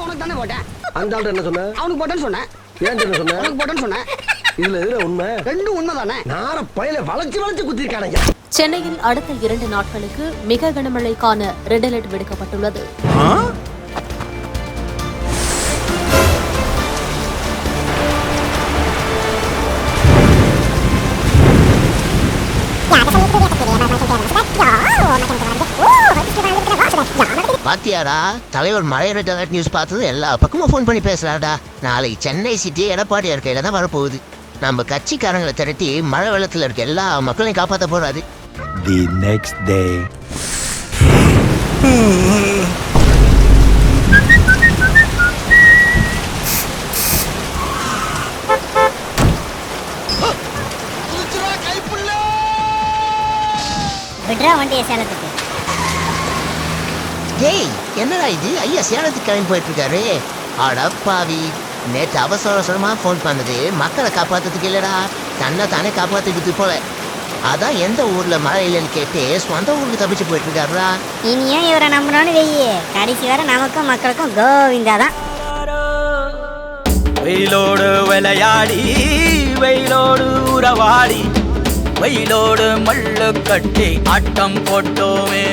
உனக்கு தானே போட்டேன். அந்த ஆள்கிட்ட என்ன சொன்ன? அவனுக்கு போட்டேன்னு சொன்னேன். ஏன் என்ன சொன்ன? உனக்கு போட்டேன்னு சொன்னேன். இதுல எதுல உண்மை? ரெண்டும் உண்மை தானே நார பயில வளைச்சு வளைச்சு குத்திருக்கானுங்க சென்னையில் அடுத்த இரண்டு நாட்களுக்கு மிக கனமழைக்கான ரெட் அலர்ட் விடுக்கப்பட்டுள்ளது. பாத்தியாடா? தலைவர் அலர்ட் நியூஸ் பார்த்தது எல்லா பக்கமும் ஃபோன் பண்ணி பேசுறாடா நாளைக்கு சென்னை சிட்டி எடப்பாடியார் கையில தான் வரப்போகுது. நம்ம கட்சிக்காரங்களை திரட்டி மழை வெள்ளத்துல இருக்க எல்லா மக்களையும் காப்பாத்த போறாரு. The next day. விட்றா வண்டியை சேலத்துக்கு. டேய் என்னடா இது? ஐயா சேலத்துக்கு கிளம்பி போயிட்டு இருக்காரு அடப்பாவி நேற்று அவசர அவசரமா ஃபோன் பண்ணது. மக்களை காப்பாத்துறதுக்கு இல்லடா. தன்னை தானே காப்பாத்திக்கிட்டு போல. அதான் எந்த ஊர்ல மழை இல்லைன்னு கேட்டு சொந்த ஊருக்கு தப்பிச்சு போயிட்டு இருக்காருடா இனியும் இவரை நம்பணும்னு வெய்யி? கடைசி வரை நமக்கும் மக்களுக்கும் கோவிந்தா தான். வெயிலோடு விளையாடி வெயிலோடு உறவாடி வெயிலோடு மல்லு கட்டி ஆட்டம் போட்டோமே.